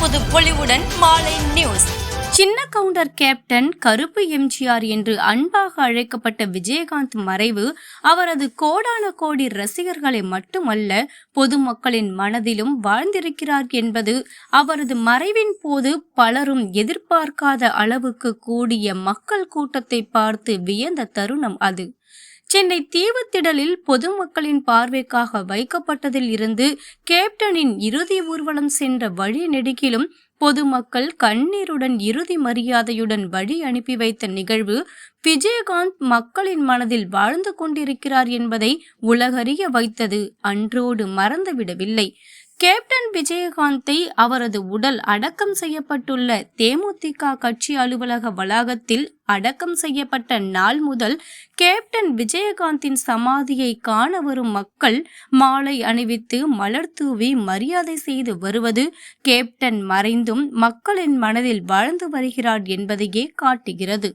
புது பொலிவுடன் மாலை நியூஸ் சின்ன கவுண்டர் கேப்டன் கருப்பு எம்ஜிஆர் என்று அன்பாக அழைக்கப்பட்ட விஜயகாந்த் மறைவு அவரது கோடான கோடி ரசிகர்களை மட்டுமல்ல பொதுமக்களின் மனதிலும் வாழ்ந்திருக்கிறார் என்பது அவரது மறைவின் போது பலரும் எதிர்பார்க்காத அளவுக்கு கூடிய மக்கள் கூட்டத்தை பார்த்து வியந்த தருணம் அது. சென்னை தீவுத்திடலில் பொதுமக்களின் பார்வைக்காக வைக்கப்பட்டதில் இருந்து கேப்டனின் இறுதி ஊர்வலம் சென்ற வழி நெடுகிலும் பொதுமக்கள் கண்ணீருடன் இறுதி மரியாதையுடன் வழி அனுப்பி வைத்த நிகழ்வு விஜயகாந்த் மக்களின் மனதில் வாழ்ந்து கொண்டிருக்கிறார் என்பதை உலகறிய வைத்தது. அன்றோடு மறந்துவிடவில்லை. கேப்டன் விஜயகாந்தை அவரது உடல் அடக்கம் செய்யப்பட்டுள்ள தேமுதிக கட்சி அலுவலக வளாகத்தில் அடக்கம் செய்யப்பட்ட நாள் முதல் கேப்டன் விஜயகாந்தின் சமாதியை காண வரும் மக்கள் மாலை அணிவித்து மலர் தூவி மரியாதை செய்து வருவது கேப்டன் மறைந்தும் மக்களின் மனதில் வாழ்ந்து வருகிறார் என்பதையே காட்டுகிறது.